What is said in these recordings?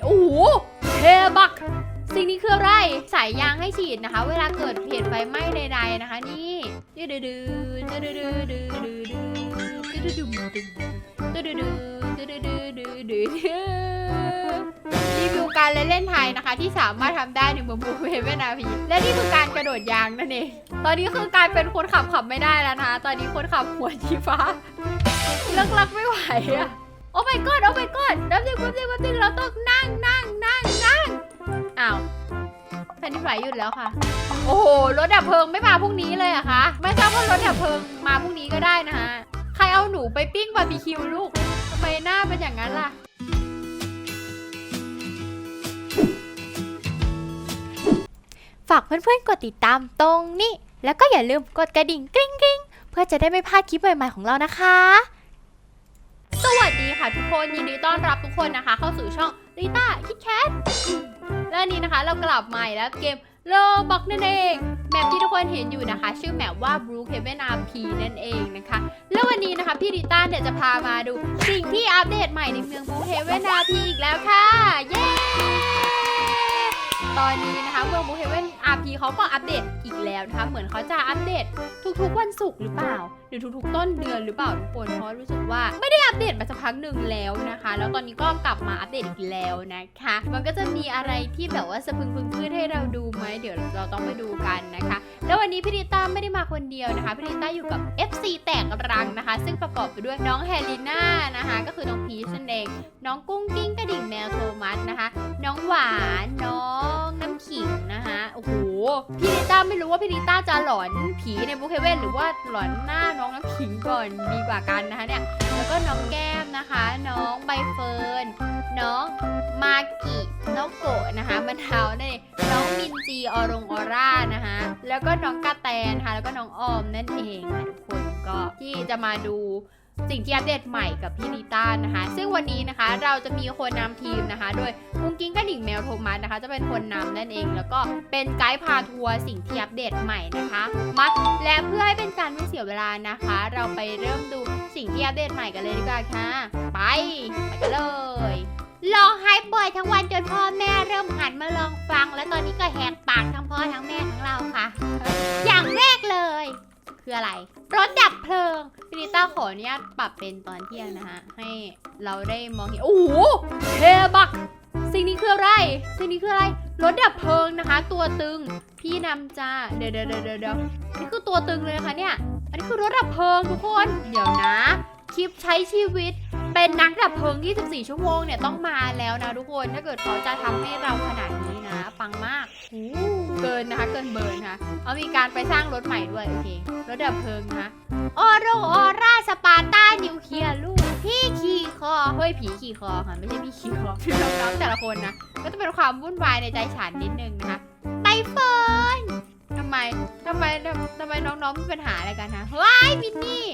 โอ้โหเทบัก สิ่งนี้คืออะไร สายยางให้ฉีดนะคะ เวลาเกิดเหตุไฟไหม้ใดๆนะคะ นี่ดื้อดื้อดื้อดื้อดื้อดื้อดื้อดื้อดื้อดื้อดื้อดื้อดื้อดื้อดื้อดื้อดื้อดื้อรีวิวการเล่นเล่นไทยนะคะที่สามารถทำได้ในเมืองบูเฮเวนอาพีและนี่คือการกระโดดยางนั่นเองตอนนี้คือการเป็นคนขับขับไม่ได้แล้วนะคะตอนนี้คนขับหัวชีฟ้าเลิกลักไม่ไหวอะ โอ้ my god โอ้ my god แป๊บนึงแป๊บนึงแป๊บนึงเราต้องนั่งนั่งนั่งนั่งอ้าวแผ่นดินไหวหยุดแล้วค่ะ โอ้โห รถดับเพลิงไม่มาพรุ่งนี้เลยอะคะ ไม่ทราบว่ารถดับเพลิงมาพรุ่งนี้ก็ได้นะฮะใครเอาหนูไปปิ้งบาร์บีคิวลูกทำไมหน้าเป็นอย่างนั้นล่ะฝากเพื่อนๆ กดติดตามตรงนี้ แล้วก็อย่าลืมกดกระดิ่งกริ๊งกริ๊งเพื่อจะได้ไม่พลาดคลิปใหม่ๆของเรานะคะ สวัสดีค่ะทุกคนยินดีต้อนรับทุกคนนะคะ เข้าสู่ช่องริต้าคิดแคทและนี้นะคะเรากลับมาแล้วเกมโลบอกนั่นเอง แมปที่ทุกคนเห็นอยู่นะคะ ชื่อแมปว่า Blue Heaven RP นั่นเองนะคะ แล้ววันนี้นะคะพี่ริต้าเนี่ยจะพามาดูสิ่งที่อัปเดตใหม่ในเมือง Blue Heaven RP อีกแล้วค่ะ เย้ ตอนนี้นะคะเมือง Blue Heaven RP เขาก็อัปเดตอีกแล้วนะคะ เหมือนเขาจะอัปเดตทุกๆวันศุกร์หรือเปล่า หรือทุกๆ ต้นเดือนหรือเปล่าทุกคนเพราะรู้สึกว่าไม่ได้อัปเดตมาสักพักหนึ่งแล้วนะคะ แล้วตอนนี้ก็กลับมาอัปเดตอีกแล้วนะคะ มันก็จะมีอะไรที่แบบว่าสะพึงพึงพืชให้เราดูไหมเดี๋ยวเราต้องไปดูกันนะคะแล้ววันนี้พี่ริต้าไม่ได้มาคนเดียวนะคะพี่ริต้าอยู่กับ FC แตกรังนะคะ ซึ่งประกอบไปด้วยน้องแฮลิน่านะคะก็คือน้องพีชนั่นเองน้องกุ้งกิ้งกระดิ่งแมวโทมัสนะคะ น้องหวานน้องน้ำขิงนะคะโอ้โหพี่ริต้าไม่รู้ว่าพี่ริต้าจะหลอนผีในบุคเว่นหรือว่าหลอนหน้าน้องน้ำขิงก่อนดีกว่ากันนะคะเนี่ยแล้วก็น้องแก้มนะคะ น้องใบเฟิร์นน้องมากิน้องโกะนะคะมะนาวนั่นเองน้องมินจีออรงออร่านะคะแล้วก็น้องกาแตนนะคะแล้วก็น้องออมนั่นเองทุกคนก็ที่จะมาดู สิ่งที่อัปเดตใหม่กับพี่ลิต้านะคะ ซึ่งวันนี้นะคะเราจะมีคนนำทีมนะคะ โดยกุ้งกิ้งกระดิ่งแมวโทมัสนะคะ จะเป็นคนนำนั่นเอง แล้วก็เป็นไกด์พาทัวร์สิ่งที่อัปเดตใหม่นะคะมาและเพื่อให้เป็นการไม่เสียเวลานะคะ เราไปเริ่มดูสิ่งที่อัปเดตใหม่กันเลยดีกว่าค่ะ ไปไปกันเลยลองห้เปิดทั้งวันจนพ่อแม่เริ่มหันมาลองฟัง และตอนนี้ก็แหกปากทั้งพ่อทั้งแม่ทั้งเราค่ะ อย่างแรกเลย คืออะไร รถดับเพลิงพี่ลิต้าขออนุญาตปรับเป็นตอนเที่ยงนะคะให้เราได้มองเห็น โอ้โหเทบัก สิ่งนี้คืออะไร สิ่งนี้คืออะไร รถดับเพลิงนะคะ ตัวตึง พี่นำจ้า เดี๋ยวเดี๋ยวเดี๋ยวเดี๋ยวนี่คือตัวตึงเลยนะคะเนี่ย อันนี้คือรถดับเพลิงทุกคน เดี๋ยวนะ คลิปใช้ชีวิตเป็นนักดับเพลิง 24 ชั่วโมงเนี่ยต้องมาแล้วนะทุกคน ถ้าเกิดเขาจะทำให้เราขนาดนี้ ปังมากเกินนะคะ เกินเบิร์นะคะเอามีการไปสร้างรถใหม่ด้วยโอเครถดับเพลิงนะคะออโรออร่าสปาร์ต้านิวเคลียร์ลูกพี่ขี่คอเฮ้ยผีขี่คอค่ะไม่ใช่พี่ขี่คอพี่น้องๆแต่ละคนนะก็จะเป็นความวุ่นวายในใจฉันนิดนึงนะคะไตเฟิร์น ไมทำไมทำไมน้องๆมีปัญหาอะไรกันฮะว้ายมินนี่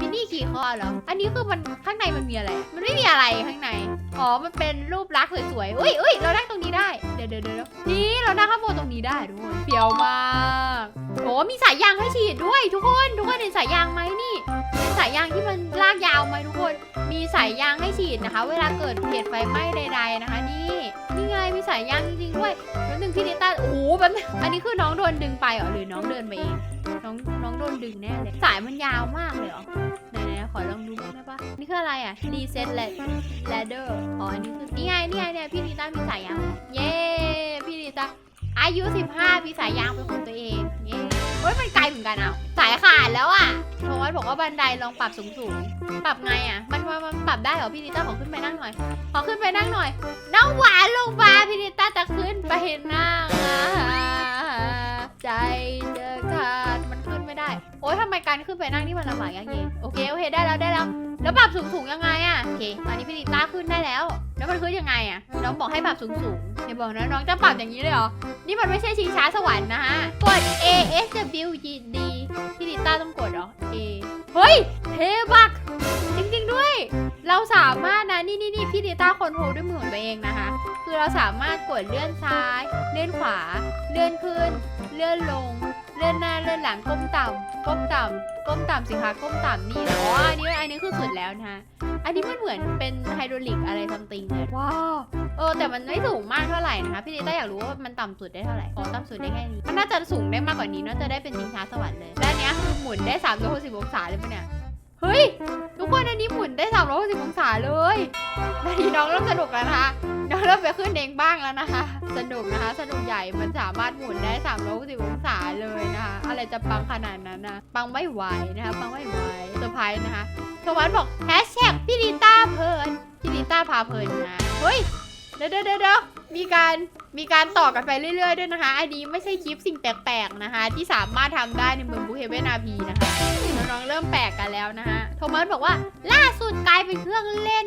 มินนี่ขี่คอเหรอ อันนี้คือมันข้างในมันมีอะไร มันไม่มีอะไรข้างใน อ๋อ มันเป็นรูปลักษณ์สวยๆ อุ้ยอุ้ยเรานั่งตรงนี้ได้ เดี๋ยวเดี๋ยวเดี๋ยวนี่เรานั่งข้างบนตรงนี้ได้ทุกคนเฟี้ยวมากโอ้มีสายยางให้ฉีดด้วย ทุกคน ทุกคนเห็นสายยางไหมนี่เป็นสายยางที่มันลากยาวไหมทุกคน มีสายยางให้ฉีดนะคะ เวลาเกิดเหตุไฟไหม้ใด ๆนะคะ นี่ นี่ไง มีสายยางจริงๆด้วยแล้วหนึ่งพี่นิต้า แบบอันนี้คือน้องโดนดึงไปเหรอหรือน้องเดินไปเองน้องน้องโดนดึงแน่เลย สายมันยาวมากเลยเหรอไหนๆขอลองดูบ้างได้ปะนี่คืออะไรอะ reset ladder อ๋ออันนี้คือนี่ไงนี่ไงเนี่ยพี่ลิต้ามีสายยาวเย้พี่ลิต้า อายุ 15มีสายยางเป็นของตัวเองเย้เฮ้ยมันไกลเหมือนกันอะสายขาดแล้วอะโทมัสบอกว่าบันไดลองปรับสูงสูงปรับไงอะ มันมันปรับได้เหรอพี่นิต้าขอขึ้นไปนั่งหน่อย ขอขึ้นไปนั่งหน่อย น้องหวานลงมาพี่นิต้าจะขึ้นไปนั่งอะใจจะขาด ไม่ได้โอ๊ยทำไมการขึ้นไปนั่งนี่มันลำบากยังไงโอเคโอเคได้แล้วได้แล้วแล้วปรับสูงสูงๆยังไงอะโอเคตอนนี้พี่นิต้าขึ้นได้แล้ว แล้วมันขึ้นยังไงอะน้องบอกให้ปรับสูงสูงๆอย่าบอกนะน้องจะปรับอย่างนี้เลยเหรอนี่มันไม่ใช่ชิงช้าสวรรค์นะฮะกด A S W G D พี่นิต้าต้องกดเหรอ A เฮ้ยเทบักจริงๆด้วย เราสามารถนะนี่นี่นี่พี่ดิต้าคอนโทรลด้วยมือของตัวเองนะคะ คือเราสามารถกดเลื่อนซ้าย เลื่อนขวา เลื่อนขึ้น เลื่อนลง เลื่อนหน้าเลื่อนหลังก้มต่ำก้มต่ำก้มต่ำสิคะก้มต่ำนี่นะอ๋ออันนี้อันนี้คือสุดแล้วนะคะอันนี้มันเหมือนเป็นไฮดรอลิกอะไรซัมติงเลยว้าวเออแต่มันไม่สูงมากเท่าไหร่นะคะพี่ลิต้าอยากรู้ว่ามันต่ำสุดได้เท่าไหร่อ๋อต่ำสุดได้แค่นี้มันน่าจะสูงได้มากกว่านี้น่าจะได้เป็นชิงช้าสวรรค์เลยและเนี้ยคือหมุนได้3ามร้อยหกสิบองศาเลยปะเนี่ยเฮ้ยทุกคนอันนี้หมุนได้360องศาเลยนาทีน้องเริ่มสนุกแล้วนะคะ เดี๋เริ่มไปขึ้นเองบ้างแล้วนะคะ สนุกนะคะ สนุกใหญ่มันสามารถหมุนได้360องศาเลยนะคะ อะไรจะปังขนาดนั้นนะ ปังไม่ไหวนะคะ ปังไม่ไหวเซอร์ไพรส์นะคะโทมัสบอกแฮชแท็กพี่ลิต้าเพลินพี่ลิต้าพาเพลินนะเฮ้ยเด้อเด้อเด้อมีการมีการต่อกันไปเรื่อย ๆ ด้วยนะคะ อันนี้ไม่ใช่คลิปสิ่งแปลกๆนะคะ ที่สามารถทำได้ในเมืองบูเฮเวนาพีนะคะน้องๆเริ่มแปลกกันแล้วนะคะโทมัสบอกว่าล่าสุดกลายเป็นเครื่องเล่น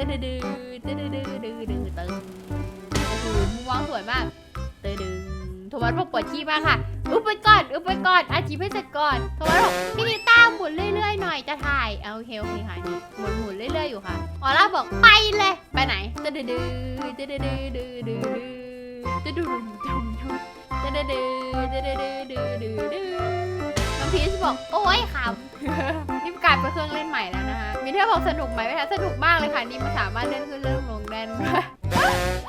ตึงโอ้โหมุมมองสวยมากตึ๊ดดึงโทมัสบอกปวดขี้มากค่ะอึบไปก่อนอึบไปก่อนอาชีพให้เสร็จก่อนโทมัสบอกพี่นิต้าหมุนเรื่อยๆหน่อยจะถ่ายเอาโอเคโอเคค่ะนี่หมุนหมุนเรื่อยๆอยู่ค่ะออร่าบอกไปเลยไปไหนตึ๊ดดื้อตึ๊ดดื้อดื้อดื้อดื้อตึ๊ดดื้อดุมดุมตึ๊ดดื้ดึดดื้อดื้อดื้อดื้อน้อ พีชบอกโอ้ยขำ นี่กลายเป็นเครื่องเล่นใหม่แล้วนะคะ มิเทอร์บอกสนุกไหมคะสนุกมากเลยค่ะ นี่มันสามารถเล่นขึ้นเล่นลงได้ด้วย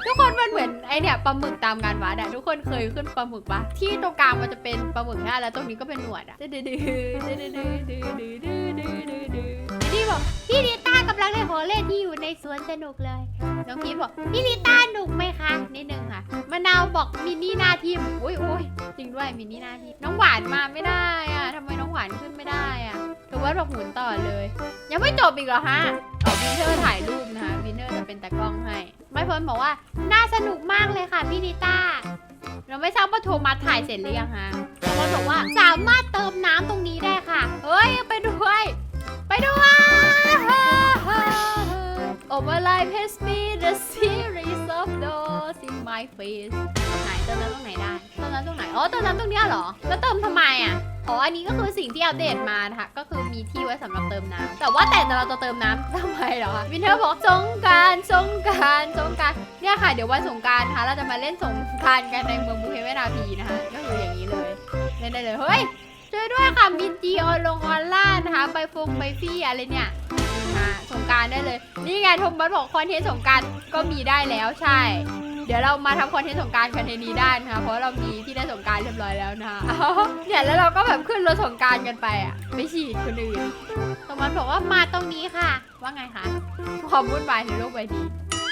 ทุกคนมันเหมือนไอเนี่ยปลาหมึกตามงานวัดอะทุกคนเคยขึ้นปลาหมึกปะที่ตรงกลางมันจะเป็นปลาหมึกนะแล้วตรงนี้ก็เป็นหนวดอะดื้อดื้อดื้อดื้อดื้อดื้อดื้อดื้อดื้อดื้อดื้อนี่บอกพี่ลิต้ากำลังเล่นโหเล่นที่อยู่ในสวนสนุกเลยน้องพีทบอกพี่ลิต้าหนุกไหมคะนิดนึงค่ะมะนาวบอกมินนี่หน้าทิมอุ้ยอุ้ยจริงด้วยมินนี่หน้าทิมน้องหวานมาไม่ได้อะานขึ้นไม่ได้อะถือว่าบอกหมุนต่อเลย ยังไม่จบอีกเหรอฮะเอวินเทอร์ถ่ายรูปนะคะวินเทอร์จะเป็นตากล้องให้ ไม่เพิ่นบอกว่า น่าสนุกมากเลยค่ะพี่นิต้า เราไม่ทราบว่าโทมัสถ่ายเสร็จหรือยังฮะบางคนบอกว่าสามารถเติมน้ำตรงนี้ได้ค่ะ เฮ้ย ไปด้วย ไปด้วย Oh my life has been a series of doors in my face ไหนเติมน้ำตรงไหนได้เติมน้ำตรงไหน อ๋อเติมน้ำตรงเนี้ยเหรอ แล้วเติมทำไมอะ อ๋อ อันนี้ก็คือสิ่งที่อัปเดตมานะคะ ก็คือมีที่ไว้สำหรับเติมน้ำแต่ว่าแต่เราจะเติมน้ำทำไมเหรอคะวินเทอร์บอกสงกรารสงกรารสงกรารเนี่ยค่ะ เดี๋ยววันสงกรารนะคะเราจะมาเล่นสงกรารกันในเมืองบูเฮเวนาพีนะคะ ก็คืออย่างนี้เลย เล่นได้เลย เฮ้ยช่วยด้วยค่ะมินจีออนลงออนล่านะคะใบฟงใบฟี่อะไรเนี่ย นี่ค่ะสงการได้เลย นี่ไงทมบัสบอกคอนเทนต์สงการก็มีได้แล้วใช่ เดี๋ยวเรามาทำคอนเทนต์สงการกันในนี้ได้นะคะเพราะเรามีที่ได้สงการเรียบร้อยแล้วนะคะเนี่ยแล้วเราก็แบบขึ้นรถสงการกันไปอะไปฉีดคนอื่นทมบัสบอกว่ามาตรงนี้ค่ะ ว่าไงคะความวุ่นวายในโลกใบนี้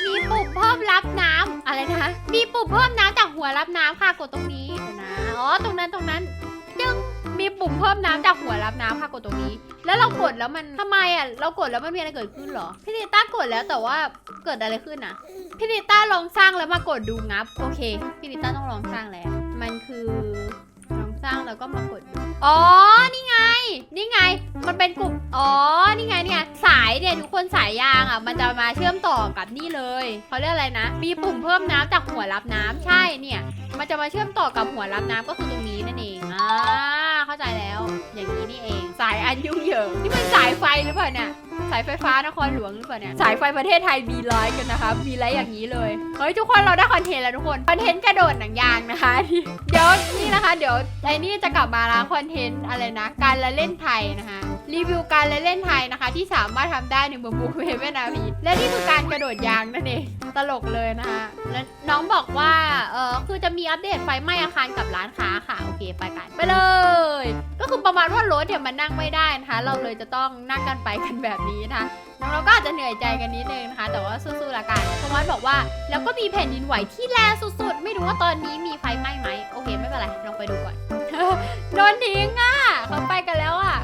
มีปุ่มเพิ่มรับน้ำอะไรนะ มีปุ่มเพิ่มน้ำจากหัวรับน้ำค่ะกดตรงนี้นะ อ๋อ ตรงนั้นตรงนั้น มีปุ่มเพิ่มน้ำจากหัวรับน้ำค่ะกดตรงนี้ แล้วเรากดแล้วมันทำไมอะเรากดแล้วมันมีอะไรเกิดขึ้นเหรอ พี่นิต้ากดแล้วแต่ว่าเกิดอะไรขึ้นอะพี่นิต้าลองสร้างแล้วมากดดูงับโอเคพี่นิต้าต้องลองสร้างแล้ว มันคือลองสร้างแล้วก็มากดดูอ๋อนี่ไง นี่ไง มันเป็นกลุ่มอ๋อนี่ไงเนี่ยสายเนี่ยทุกคนสายยางอะมันจะมาเชื่อมต่อกับนี่เลยเขาเรียกอะไรนะ มีปุ่มเพิ่มน้ำจากหัวรับน้ำใช่เนี่ย มันจะมาเชื่อมต่อกับหัวรับน้ำก็คือตรงนี้นั่นเองอ่า เข้าใจแล้ว อย่างนี้นี่เอง สายอันยุ่งเหยิงนี่มันสายไฟหรือเปล่าเนี่ย สายไฟฟ้านครหลวงหรือเปล่าเนี่ย สายไฟประเทศไทยมีไลท์กันนะคะ มีไลท์อย่างนี้เลย เฮ้ยทุกคนเราได้คอนเทนต์แล้วทุกคน คอนเทนต์กระโดดหนังยางนะคะ เดี๋ยวนี่นะคะ เดี๋ยวไอ้นี่จะกลับมาล้างคอนเทนต์อะไรนะ การละเล่นไทยนะคะ รีวิวการละเล่นไทยนะคะ ที่สามารถทำได้ในเมืองบูเวเวนนาพีและนี่คือการกระโดดยางนั่นเองตลกเลยนะคะแล้วน้องบอกว่าเออคือจะมีอัปเดตไฟไหม้อาคารกับร้านค้าค่ะ โอเคไปกันไปเลย ก็คือประมาณว่ารถเนี่ยมันนั่งไม่ได้นะคะ เราเลยจะต้องนั่งกันไปกันแบบนี้นะคะน้องเราก็อาจจะเหนื่อยใจกันนิดนึงนะคะ แต่ว่าสู้ๆละกันสมัสบอกว่า แล้วก็มีแผ่นดินไหวที่แรงสุดๆ ไม่รู้ว่าตอนนี้มีไฟไหม้ไหมโอเคไม่เป็นไรลองไปดูก่อน โดนทิ้งอะเขาไปกันแล้วอะ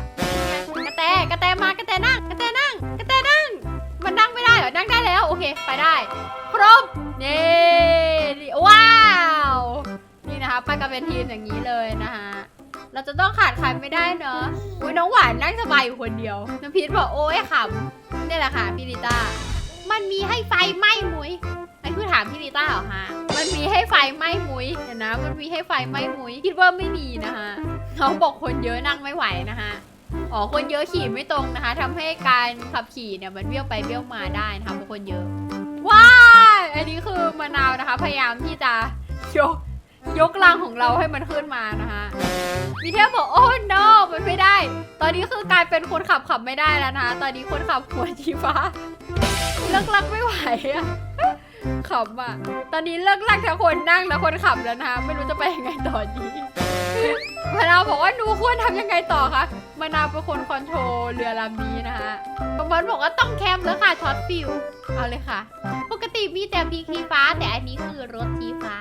กระแตกระแตมากระแตนั่งกระแตนั่งกระแตนั่ง มันนั่งไม่ได้เหรอ นั่งได้แล้ว โอเค ไปได้ ครบนี่ว้าว นี่นะคะไปกันเป็นทีมอย่างนี้เลยนะคะเราจะต้องขาดใครไม่ได้เนอะอุ้ยน้องหวานนั่งสบายอยู่คนเดียว น้ำพีทบอกโอ้ยขำนี่แหละค่ะพี่ลิต้า มันมีให้ไฟไหม้มุ้ยโอเคเพิ่งถามพี่ลิต้าเหรอฮะ มันมีให้ไฟไหม้มุ้ยเดี๋ยวนะ มันมีให้ไฟไหม้มุ้ยคิดว่าไม่มีนะฮะเขาบอกคนเยอะนั่งไม่ไหวนะฮะ อ๋อคนเยอะขี่ไม่ตรงนะคะทำให้การขับขี่เนี่ยมันเบี้ยวไปเบี้ยวมาได้นะคะเพราะคนเยอะ ว้ายอันนี้คือมะนาวนะคะ พยายามที่จะยกยกลังของเราให้มันขึ้นมานะคะมีเทพบอกโอ้ no มันไม่ได้ ตอนนี้คือกลายเป็นคนขับขับไม่ได้แล้วนะคะตอนนี้คนขับหัวชีฟ้าเลิกลักไม่ไหวอะขำอะตอนนี้เลิกลักทั้งคนนั่งและคนขับแล้วนะคะไม่รู้จะไปยังไงต่อดี มะนาวบอกว่าหนูควรทำยังไงต่อคะมะนาวเป็นคนคอนโทรลเรือลำนี้นะคะประมันบอกว่าต้องแคมแล้วค่ะช็อตฟิวเอาเลยค่ะ ปกติมีแต่พีคีฟ้า แต่อันนี้คือรถชีฟ้า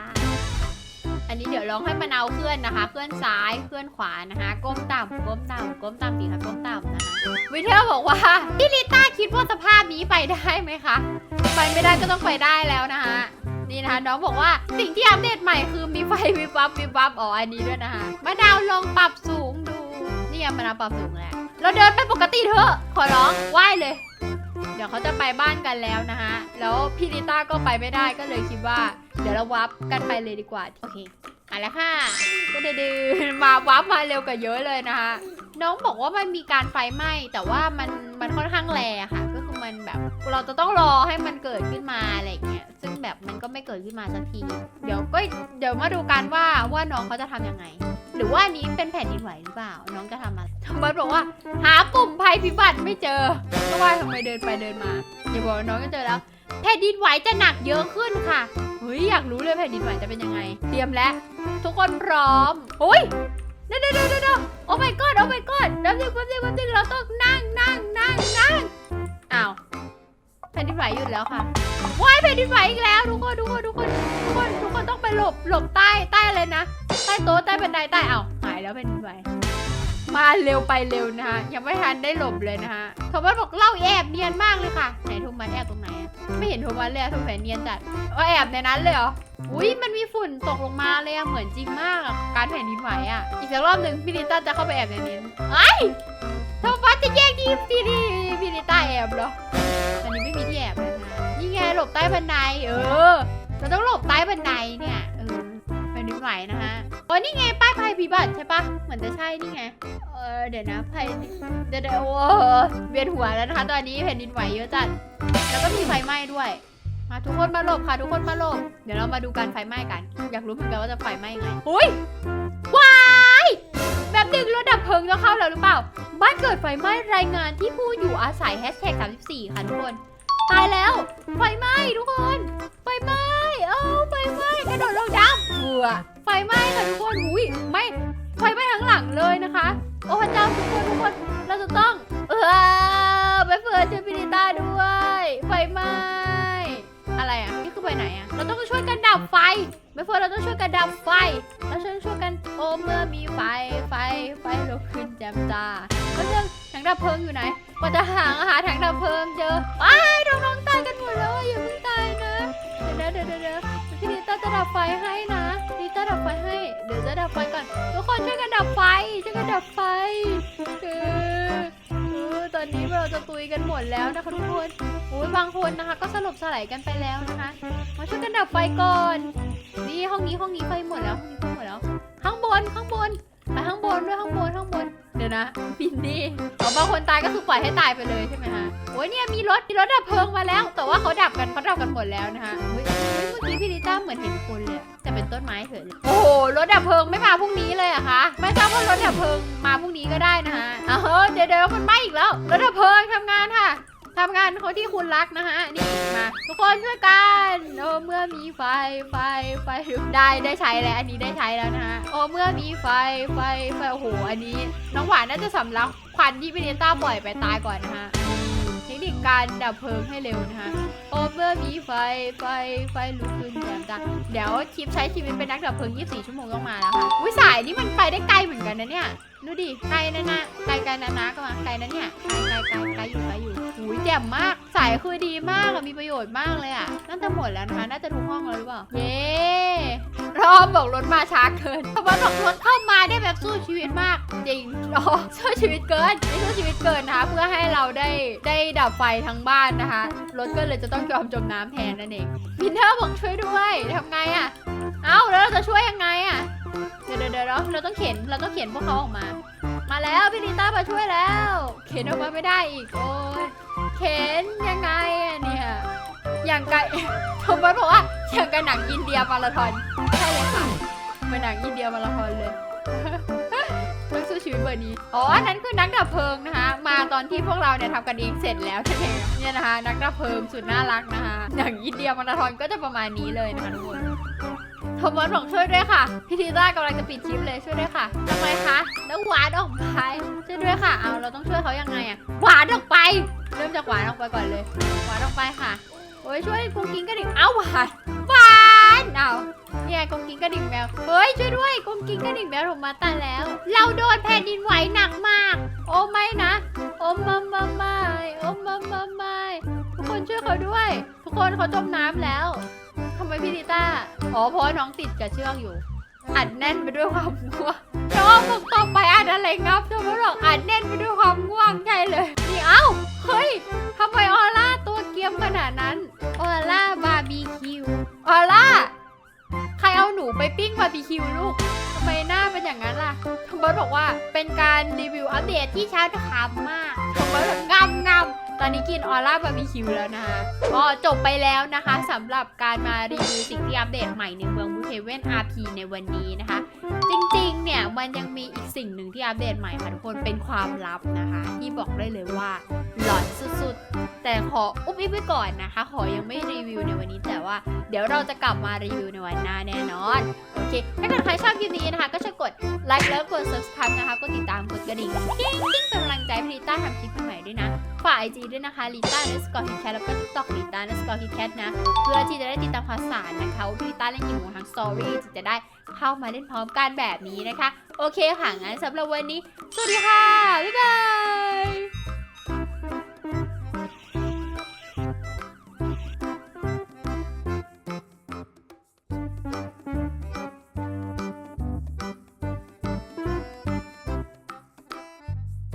อันนี้เดี๋ยวลองให้มะนาวเคลื่อนนะคะ เคลื่อนซ้ายเคลื่อนขวานะคะก้มต่ำก้มต่ำก้มต่ำดีค่ะก้มต่ำนะคะวิเทอร์บอกว่าพี่ลิต้าคิดว่าสภาพนี้ไปได้ไหมคะไปไม่ได้ก็ต้องไปได้แล้วนะคะ นี่นะคะน้องบอกว่าสิ่งที่อัปเดตใหม่คือมีไฟวิบวับวิบวับอ๋ออันนี้ด้วยนะคะมะนาวลองปรับสูงดูนี่ไงมะนาวปรับสูงแล้วเราเดินไปปกติเถอะขอร้องไหว้เลย เดี๋ยวเขาจะไปบ้านกันแล้วนะคะแล้วพี่ลิต้าก็ไปไม่ได้ก็เลยคิดว่า เดี๋ยวเราวับกันไปเลยดีกว่าโอเคมาแล้วค่ะก็เดืนมาวับมาเร็วกว่าเยอะเลยนะคะน้องบอกว่ามันมีการไฟไหม้แต่ว่ามันมันค่อนข้างแรงค่ะ มันแบบ เราจะต้องรอให้มันเกิดขึ้นมาอะไรอย่างเงี้ยซึ่งแบบมันก็ไม่เกิดขึ้นมาสักทีเดี๋ยวก็เดี๋ยวมาดูกันว่าว่าน้องเขาจะทำยังไง หรือว่าอันนี้เป็นแผ่นดินไหวหรือเปล่า น้องจะทำอะไรทอมัสบอกว่า หาปุ่มภัยพิบัติไม่เจอก็ว่าทำไมเดินไปเดินมาอย่าบอกน้องจะเจอแล้วแผ่นดินไหวจะหนักเยอะขึ้นค่ะเฮ้ยอยากรู้เลยแผ่นดินไหวจะเป็นยังไง เตรียมแล้ว ทุกคนพร้อมโอ้ยเดี๋ยวเดี๋ยวเดี๋ยวเดี๋ยวโอ้ my god โอ้ my god แป๊บนึงแป๊บนึงแป๊บนึงเราต้องนั่งนั่งนั่งนั่ง อ้าวแผ่นดินไหวหยุดแล้วค่ะว้ายแผ่นดินไหวอีกแล้วทุกคนทุกคนทุกคนทุกคนทุกคนต้องไปหลบหลบใต้ใต้อะไรนะ ใต้โต๊ะใต้บันไดใต้เอ้าหายแล้วแผ่นดินไหวมาเร็วไปเร็วนะคะยังไม่ทันได้หลบเลยนะคะโทมัสบอกเล่าแอบเนียนมากเลยค่ะไหนโทมัสแอบตรงไหนไม่เห็นโทมัสเลยอะโทมัสเนียนจัดว่าแอบในนั้นเลยเหรออุ้ยมันมีฝุ่นตกลงมาเลยอะเหมือนจริงมากการแผ่นดินไหวอะอีกสักรอบหนึ่งพี่ลิต้าจะเข้าไปแอบในนี้ไอ้ยโทมัสจะแยก ที่พี่ลิพี่ลิต้าแอบเหรอ อันนี้ไม่มีที่แอบเลยนะนี่ไงหลบใต้บันไดเออ เราต้องหลบใต้บันไดเนี่ยเออแผ่นดินไหวนะคะอ๋อนี่ไงป้ายภัยพิบัติใช่ปะเหมือนจะใช่นี่ไงเออเดี๋ยวนะภัยเดี๋ยวเดี๋ยวโอ้เวียนหัวแล้วนะคะตอนนี้แผ่นดินไหวเยอะจัดแล้วก็มีไฟไหม้ด้วยมาทุกคนมาหลบค่ะทุกคนมาหลบ เดี๋ยวเรามาดูการไฟไหม้กัน อยากรู้เหมือนกันว่าจะไฟไหม้ยังไงอุ้ยว้า แบบดึงรถดับเพลิงจะเข้าแล้วหรือเปล่า บ้านเกิดไฟไหม้รายงานที่ผู้อยู่อาศัยแฮชแท็ก34 ค่ะทุกคน ตายแล้ว ไฟไหม้ทุกคน ไฟไหม้เอ้าไฟไหม้กระโดดลงน้ำบัวไฟไหม้ค่ะทุกคนอุ้ยไม้ไฟไหม้ทั้งหลังเลยนะคะ โอ้พระเจ้าทุกคนทุกคนเราจะต้อง เออไปเฟิร์นช่วยพินิต้าด้วย ไฟไหม้อะไรอะนี่คือไปไหนอะเราต้องช่วยกันดับไฟ ไม่เฟอร์เราต้องช่วยกันดับไฟ เราช่วยช่วยกันโอเมื่อมีไฟ ไฟ ไฟลุกขึ้นแจ่มจ้าแล้วเรื่องถังดับเพลิงอยู่ไหนกว่าจะหาหาถังดับเพลิงเจออ้ายน้องๆตายกันหมดแล้วอะอย่าเพิ่งตายนะ เดี๋ยวนะเดี๋ยวเดี๋ยวพี่ดิต้าจะดับไฟให้นะดิต้าดับไฟให้ เดี๋ยวจะดับไฟก่อน ทุกคนช่วยกันดับไฟ ช่วยกันดับไฟ เราจะตุยกันหมดแล้วนะคะทุกคนโอ้ยบางคนนะคะ ก็สลบสลายกันไปแล้วนะคะ มาช่วยกันดับไฟก่อน นี่ห้องนี้ห้องนี้ไฟหมดแล้วห้องนี้ไฟหมดแล้ว ข้างบนข้างบนไปข้างบนด้วยข้างบนข้างบน ดี๋ยวนะบินนี่อ๋อบางคนตายก็คือปล่อยให้ตายไปเลยใช่ไหมฮะโอ้ยเนี่ยมีรถมีรถดับเพลิงมาแล้ว แต่ว่าเขาดับกันเขาดับกันหมดแล้วนะคะเฮ้ยเมื่อกี้พี่ลิต้าเหมือนเห็นคนเลยจะแต่เป็นต้นไม้เฉยเลยโอ้โหรถดับเพลิงไม่มาพรุ่งนี้เลยอะคะไม่ทราบว่ารถดับเพลิงมาพรุ่งนี้ก็ได้นะคะอ้าวเดี๋ยวเดี๋ยวมันไหม้อีกแล้วรถดับเพลิงทำงานค่ะ ทำงานคนที่คุณรักนะฮะ นี่มาทุกคนช่วยกันโอ้เมื่อมีไฟไฟไฟได้ได้ใช้แล้วอันนี้ได้ใช้แล้วนะฮะโอ้เมื่อมีไฟไฟไฟโอ้โหอันนี้ น้องหวานน่าจะสำลักควันที่พี่เนต้าปล่อยไปตายก่อนนะฮะเทคนิคการดับเพลิงให้เร็วนะฮะโอ้เมื่อมีไฟไฟไฟลุกขึ้นแจ่มจ้าเดี๋ยวคลิปใช้ชีวิตเป็นนักดับเพลิง 24 ชั่วโมงต้องมาแล้วค่ะวิสายนี่มันไปได้ไกลเหมือนกันนะเนี่ย ดูดิไกลนะนะไกลไกลนะนะก็มาไกลนะเนี่ยไกลไกลไกลไกลอยู่ไกลอยู่ แจ่มมาก สายคือดีมากอะมีประโยชน์มากเลยอะน่าจะหมดแล้วนะคะ น่าจะทุกห้องแล้วหรือเปล่า เย้รอบบอกรถมาช้าเกินทำบอลบอกรถเข้ามาได้แบบสู้ชีวิตมาก จริงอ๋อสู้ชีวิตเกินไม่สู้ชีวิตเกินนะคะ เพื่อให้เราได้ได้ดับไฟทั้งบ้านนะคะ รถก็เลยจะต้องยอมจมน้ำแทนนั่นเองวินเทอร์บอกช่วยด้วยทำไงอะเอ้าแล้วเราจะช่วยยังไงอะเดี๋ยวเดี๋ยวเดี๋ยวเราต้องเข็นเราต้องเข็นพวกเขาออกมา มาแล้วพี่ลิต้ามาช่วยแล้ว เข็นออกมาไม่ได้อีกโอ้ยเข็นยังไงอะเนี่ยอย่างไกลชมบอลบอกว่าอย่างกับหนังอินเดียมาราธอนใช่เลยค่ะเหมือนหนังอินเดียมาราธอนเลยนักสู้ชีวิตเบอร์นี้อ๋อนนั้นคือนักดับเพลิงนะคะมาตอนที่พวกเราเนี่ยทำกันเองเสร็จแล้วใช่ไหมเนี่ยนะคะ นักดับเพลิงสุดน่ารักนะคะหนังอินเดียมาราธอนก็จะประมาณนี้เลยนะคะทุกคน โทมัสบอกช่วยด้วยค่ะ พี่ทีต้ากำลังจะปิดคลิปเลยช่วยด้วยค่ะทำไมคะแล้วหวานออกไปช่วยด้วยค่ะ เอาเราต้องช่วยเขายังไงอะหวานออกไป เริ่มจากหวานออกไปก่อนเลย หวานออกไปค่ะ โอ้ยช่วยกุ้งกิ้งกระดิ่งเอ้าหวานหวานเอาเนี่ยกุ้งกิ้งกระดิ่งแมว เฮ้ยช่วยด้วยกุ้งกิ้งกระดิ่งแมวถูกมาตายแล้ว เราโดนแผ่นดินไหวหนักมาก โอ้ไม่นะ โอ้มามาไม่โอ้มามาไม่ทุกคนช่วยเขาด้วย ทุกคนเขาจมน้ำแล้วำไมพี่ลิต้า อ๋อ เพราะว่าน้องติดกับเชือกอยู่ อัดแน่นไปด้วยความง่วงน้องบอกต่อไปอัดอะไรงับจะมาบอกอัดแน่นไปด้วยความง่วงใช่เลยนี่เอ้า เฮ้ยทำไมออร่าตัวเกรียมขนาดนั้น ออร่าบาร์บีคิว ออร่า ใครเอาหนูไปปิ้งบาร์บีคิวลูกทำไมหน้าเป็นอย่างนั้นล่ะทอมบอสบอกว่าเป็นการรีวิวอัปเดตที่ช้าทำมากทอมบอสบอกงามงาม ตอนนี้กินออร่าบาร์บีคิวแล้วนะคะก็จบไปแล้วนะคะสำหรับการมารีวิวสิ่งที่อัปเดตใหม่ในเมือง บูเฮเว่น RP ในวันนี้นะคะ จริงๆ เนี่ย มันยังมีอีกสิ่งหนึ่งที่อัปเดตใหม่ค่ะทุกคนเป็นความลับนะคะ ที่บอกได้เลยว่าหลอนสุดๆ แต่ขออุบอิบไว้ก่อนนะคะ ขอยังไม่รีวิวในวันนี้แต่ว่าเดี๋ยวเราจะกลับมารีวิวในวันหน้าแน่นอน โอเค ถ้าเกิดใครชอบคลิปนี้นะคะ ก็ช่วยกดไลค์แล้วกด subscribe นะคะ กดติดตามกดกระดิ่งกิ๊งกิ๊งเป็นกำลังใจให้ลิต้าทำคลิปใหม่ด้วยนะ ฝากไอจีด้วยนะคะลิต้าเนสกอร์ฮิตแคทแล้วก็ทิกตอกลิต้าเนสกอร์ฮิตแคทนะ เพื่อที่จะได้ติดตามข่าวสารนะคะว่าลิต้าเล่นกี่โมงทาง Story ถึจะได้เข้ามาเล่นพร้อมกันแบบนี้นะคะ โอเคค่ะงั้นสำหรับวันนี้ สวัสดีค่ะ บ๊ายบาย